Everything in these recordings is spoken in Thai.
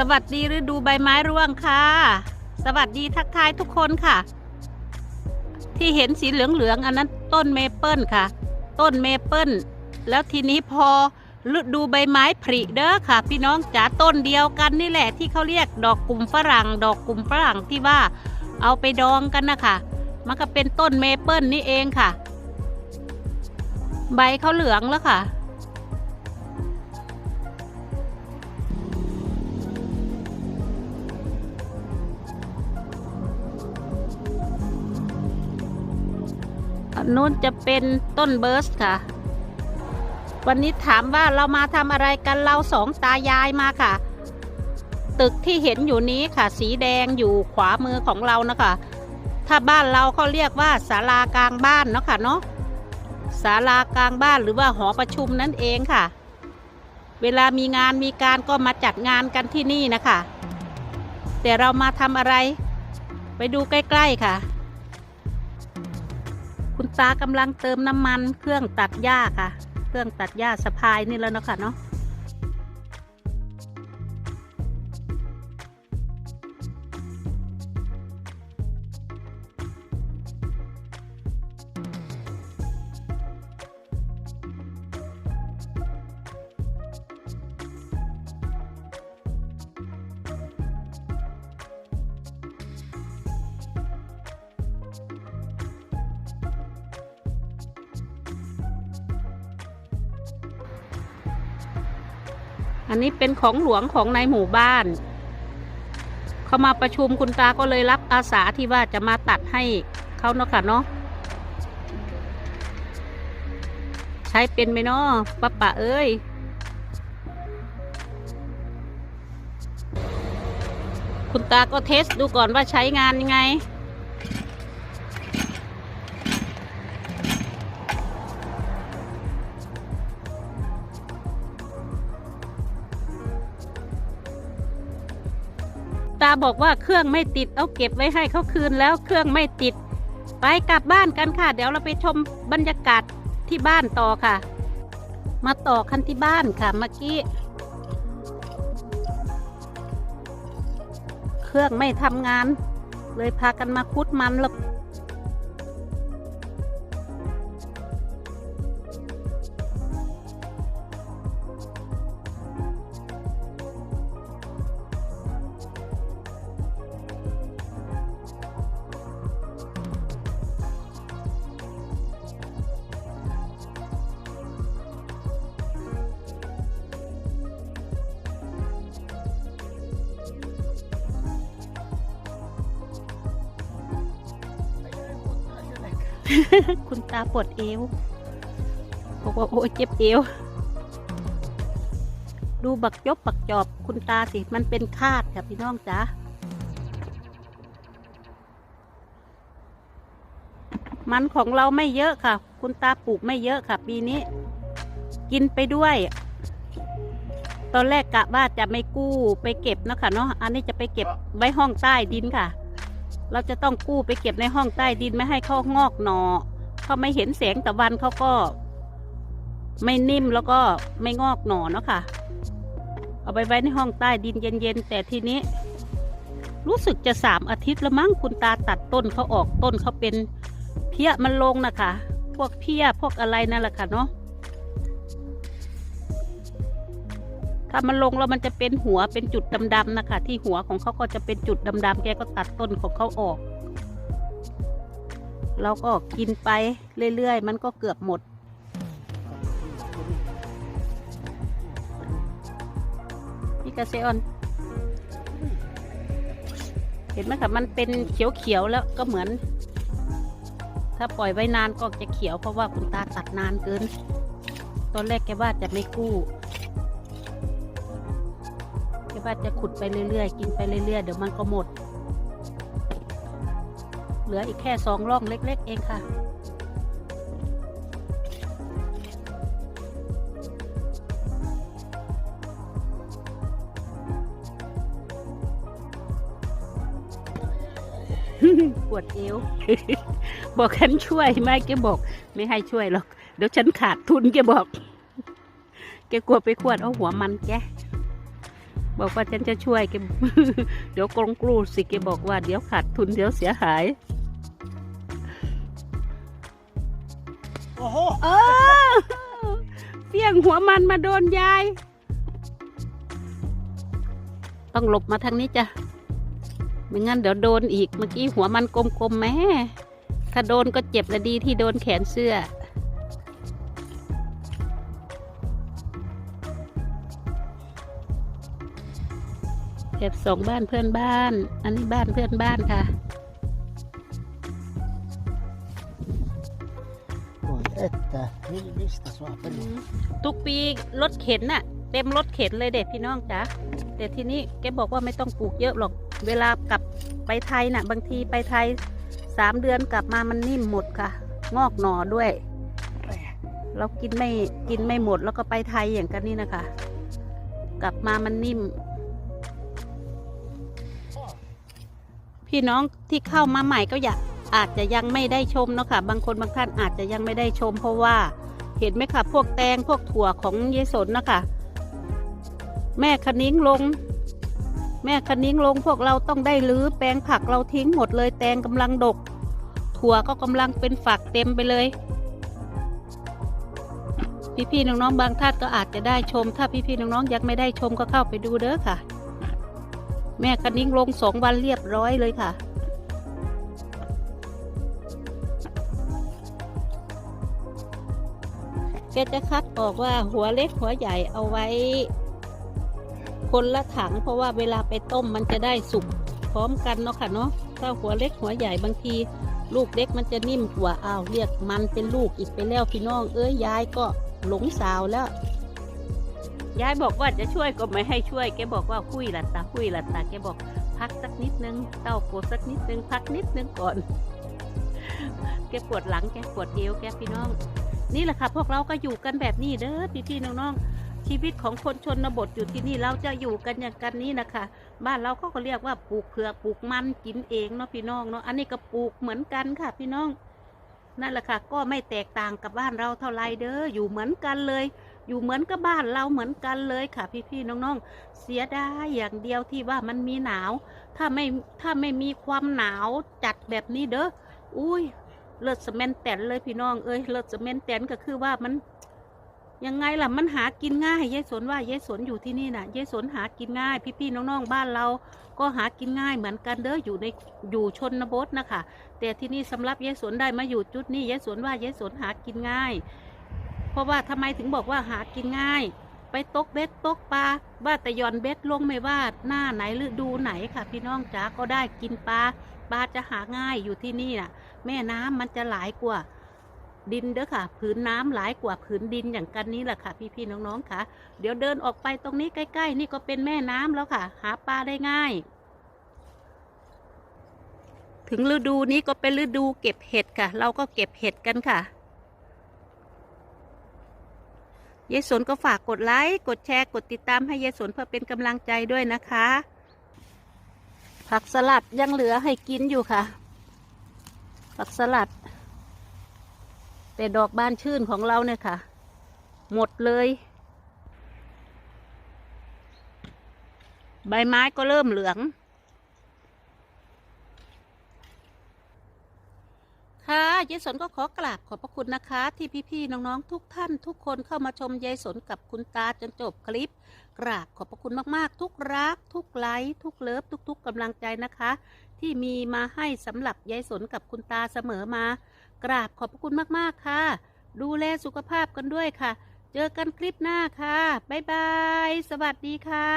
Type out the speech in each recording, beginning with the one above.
สวัสดีฤดูใบไม้ร่วงค่ะ สวัสดีทักทายทุกคนค่ะ ที่เห็นสีเหลืองๆอันนั้นต้นเมเปิลค่ะ ต้นเมเปิลแล้วทีนี้พอฤดูใบไม้ผลิเด้อค่ะ พี่น้องจ๋าต้นเดียวกันนี่แหละที่เขาเรียกดอกกลุ่มฝรั่ง ดอกกลุ่มฝรั่งที่ว่าเอาไปดองกันนะคะมันก็เป็นต้นเมเปิลนี่เองค่ะ ใบเขาเหลืองแล้วค่ะ นนู้นจะเป็นต้นเบิร์สค่ะ วันนี้ถามว่าเรามาทำอะไรกันเราสองตายายมาค่ะ ตึกที่เห็นอยู่นี้ค่ะ สีแดงอยู่ขวามือของเรานะคะ ถ้าบ้านเราเขาเรียกว่าศาลากลางบ้านเนาะค่ะเนาะศาลากลางบ้านหรือว่าหอประชุมนั่นเองค่ะ เวลามีงานมีการก็มาจัดงานกันที่นี่นะคะ แต่เรามาทำอะไร ไปดูใกล้ ๆค่ะ คุณตากำลังเติมน้ำมันเครื่องตัดหญ้าค่ะ เครื่องตัดหญ้าสะพายนี่แล้วเนาะค่ะเนาะ อันนี้เป็นของหลวงของในหมู่บ้าน เขามาประชุมคุณตาก็เลยรับอาสาที่ว่าจะมาตัดให้เขาเนาะค่ะเนาะใช้เป็นไหมเนาะป้าป่าเอ้ยคุณตาก็เทสดูก่อนว่าใช้งานยังไง ตาบอกว่าเครื่องไม่ติดเอาเก็บไว้ให้เขาคืนแล้วเครื่องไม่ติด ไปกลับบ้านกันค่ะ เดี๋ยวเราไปชมบรรยากาศที่บ้านต่อค่ะ มาต่อคันที่บ้านค่ะเมื่อกี้ เครื่องไม่ทำงาน เลยพากันมาคุดมันแล้ว คุณตาปวดเอวบอกว่าโอ้เจ็บเอว ดูบักยบบักจอบคุณตาสิ มันเป็นคาดค่ะพี่น้องจ๋ามันของเราไม่เยอะค่ะ คุณตาปลูกไม่เยอะค่ะ ปีนี้ กินไปด้วย ตอนแรกกะว่าจะไม่กู้ไปเก็บนะคะเนาะอันนี้จะไปเก็บไว้ห้องใต้ดินค่ะ เราจะต้องกู้ไปเก็บในห้องใต้ดินไม่ให้เขางอกหนอเขาไม่เห็นแสงตะวันเขาก็ ไม่นิ่มแล้วก็ไม่งอกหนอเนาะค่ะ เอาไปไว้ในห้องใต้ดินเย็นๆแต่ทีนี้ รู้สึกจะสามอาทิตย์ล้วมั้งคุณตาตัดต้นเขาออกต้นเขาเป็นเพี้ยมันลงนะคะพวกเพี้ยพวกอะไรนั่นแหละค่ะเนาะ ถ้ามันลงแล้วมันจะเป็นหัวเป็นจุดดำๆนะคะ ที่หัวของเขาก็จะเป็นจุดดำๆแกก็ตัดต้นของเขาออก เราก็กินไปเรื่อยๆ มันก็เกือบหมด พี่กาเซออน เห็นไหมคะมันเป็นเขียวๆแล้วก็เหมือน ถ้าปล่อยไว้นานก็จะเขียวเพราะว่าคุณตาตัดนานเกิน ตอนแรกแกว่าจะไม่กู้ แกว่าจะขุดไปเรื่อยๆ กินไปเรื่อยๆ เดี๋ยวมันก็หมด เหลืออีกแค่สองร่องเล็ก ๆ เองค่ะปวดเอว บอกฉันช่วยไหมแกบอก ไม่ให้ช่วยหรอก เดี๋ยวฉันขาดทุนแกบอก แกกลัวไปขวดเอาหัวมันแก บอกว่าฉันจะช่วยแกเดี๋ยวกรงกรูดสิแกบอกว่าเดี๋ยวขาดทุนเดี๋ยวเสียหาย โอ้โหเออเปี้ยงหัวมันมาโดนยาย ต้องหลบมาทางนี้จ้ะ ไม่งั้นเดี๋ยวโดนอีก เมื่อกี้หัวมันกลมๆแม่ ถ้าโดนก็เจ็บละดีที่โดนแขนเสื้อ แอบส่งบ้านเพื่อนบ้าน อันนี้บ้านเพื่อนบ้านค่ะ Voi että, mi- mistä sua peli? ทุกปีรถเข็นน่ะ เต็มรถเข็นเลยเด็กพี่น้องจ๋าแต่ทีนี้แกบอกว่าไม่ต้องปลูกเยอะหรอก เวลากลับไปไทยน่ะ บางทีไปไทยสามเดือนกลับมามันนิ่มหมดค่ะ งอกหน่อด้วย เรากินไม่กินไม่หมดแล้วก็ไปไทยอย่างกันนี่นะคะ กลับมามันนิ่ม พี่น้องที่เข้ามาใหม่ก็อยากอาจจะยังไม่ได้ชมเนาะค่ะ บางคนบางท่านอาจจะยังไม่ได้ชม เพราะว่าเห็นไหมคะพวกแตงพวกถั่วของเยสนนะคะแม่คนิ้งลง แม่คนิ้งลงพวกเราต้องได้รื้อแปลงผักเราทิ้งหมดเลยแตงกำลังดก ถั่วก็กำลังเป็นฝักเต็มไปเลยพี่ๆน้องๆบางท่านก็อาจจะได้ชม ถ้าพี่ๆน้องๆยังไม่ได้ชมก็เข้าไปดูเด้อค่ะ แม่คะนิ้งลงสองวันเรียบร้อยเลยค่ะ แกจะคัดออกว่าหัวเล็กหัวใหญ่เอาไว้ คนละถังเพราะว่าเวลาไปต้มมันจะได้สุกพร้อมกันเนาะค่ะเนาะถ้าหัวเล็กหัวใหญ่บางที ลูกเล็กมันจะนิ่มกว่าอ้าวเรียกมันเป็นลูกอีกไปแล้วพี่น้อง เอ้ยยายก็หลงสาวแล้ว ยายบอกว่าจะช่วยก็ไม่ให้ช่วยแกบอกว่าคุยหลัตาคุยหลัตาแกบอกพักสักนิดนึงเต้าโกดสักนิดนึงพักนิดนึงก่อน แกปวดหลังแกปวดเอวแกพี่น้อง นี่แหละค่ะพวกเราก็อยู่กันแบบนี้เด้อพี่พี่น้องๆชีวิตของคนชนบทอยู่ที่นี่เราจะอยู่กันอย่างกันนี้นะคะ บ้านเราเขาก็เรียกว่าปลูกเผือกปลูกมันกินเองเนาะพี่น้องเนาะอันนี้ก็ปลูกเหมือนกันค่ะ พี่น้องนั่นแหละค่ะ ก็ไม่แตกต่างกับบ้านเราเท่าไรเด้ออยู่เหมือนกันเลย อยู่เหมือนกับบ้านเราเหมือนกันเลยค่ะ พี่ๆน้องๆ เสียดายอย่างเดียวที่ว่ามันมีหนาว ถ้าไม่ถ้าไม่มีความหนาวจัดแบบนี้เด้ออุ้ยเลิศสแมนแตนเลยพี่น้องเอ้ยเลิศสแมนแตนก็คือว่ามันยังไงล่ะมันหากินง่ายยายสนว่ายายสนอยู่ที่นี่น่ะยายสนหากินง่าย พี่ๆน้องๆบ้านเรา ก็หากินง่ายเหมือนกันเด้ออยู่ในอยู่ชนบทนะคะแต่ที่นี่สำหรับยายสนได้มาอยู่จุดนี้ยายสนว่ายายสนหากินง่าย ราะว่าทำไมถึงบอกว่าหากินง่าย ไปตกเบ็ดตกปลาว่าแต่ย่อนเบ็ดลงไม่ว่าหน้าไหนฤดูไหนค่ะ พี่น้องจ๋าก็ได้กินปลาปลาจะหาง่ายอยู่ที่นี่น่ะ แม่น้ำมันจะหลายกว่าดินเด้อค่ะ ผืนน้ำหลายกว่าผืนดินอย่างกันนี้แหละค่ะ พี่ๆน้องๆค่ะ เดี๋ยวเดินออกไปตรงนี้ใกล้ ๆ นี่ก็เป็นแม่น้ำแล้วค่ะ หาปลาได้ง่าย ถึงฤดูนี้ก็เป็นฤดูเก็บเห็ดค่ะ เราก็เก็บเห็ดกันค่ะ ยายสนก็ฝากกดไลค์กดแชร์กดติดตามให้ยายสนเพื่อเป็นกำลังใจด้วยนะคะ ผักสลัดยังเหลือให้กินอยู่ค่ะ ผักสลัด แต่ดอกบานชื่นของเราเนี่ยค่ะ หมดเลย ใบไม้ก็เริ่มเหลือง ค่ะยายสนก็ขอกราบขอบพระคุณนะคะ ที่พี่ๆน้องๆทุกท่านทุกคนเข้ามาชมยายสนกับคุณตาจนจบคลิป กราบขอบพระคุณมากๆ ทุกรัก ทุกไลค์ทุกเลิฟทุก ๆกำลังใจนะคะ ที่มีมาให้สำหรับยายสนกับคุณตาเสมอมา กราบขอบพระคุณมากๆค่ะ ดูแลสุขภาพกันด้วยค่ะ เจอกันคลิปหน้าค่ะบ๊ายบายสวัสดีค่ะ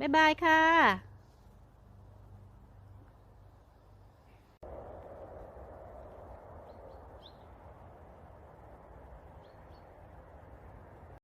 บ๊ายบายค่ะ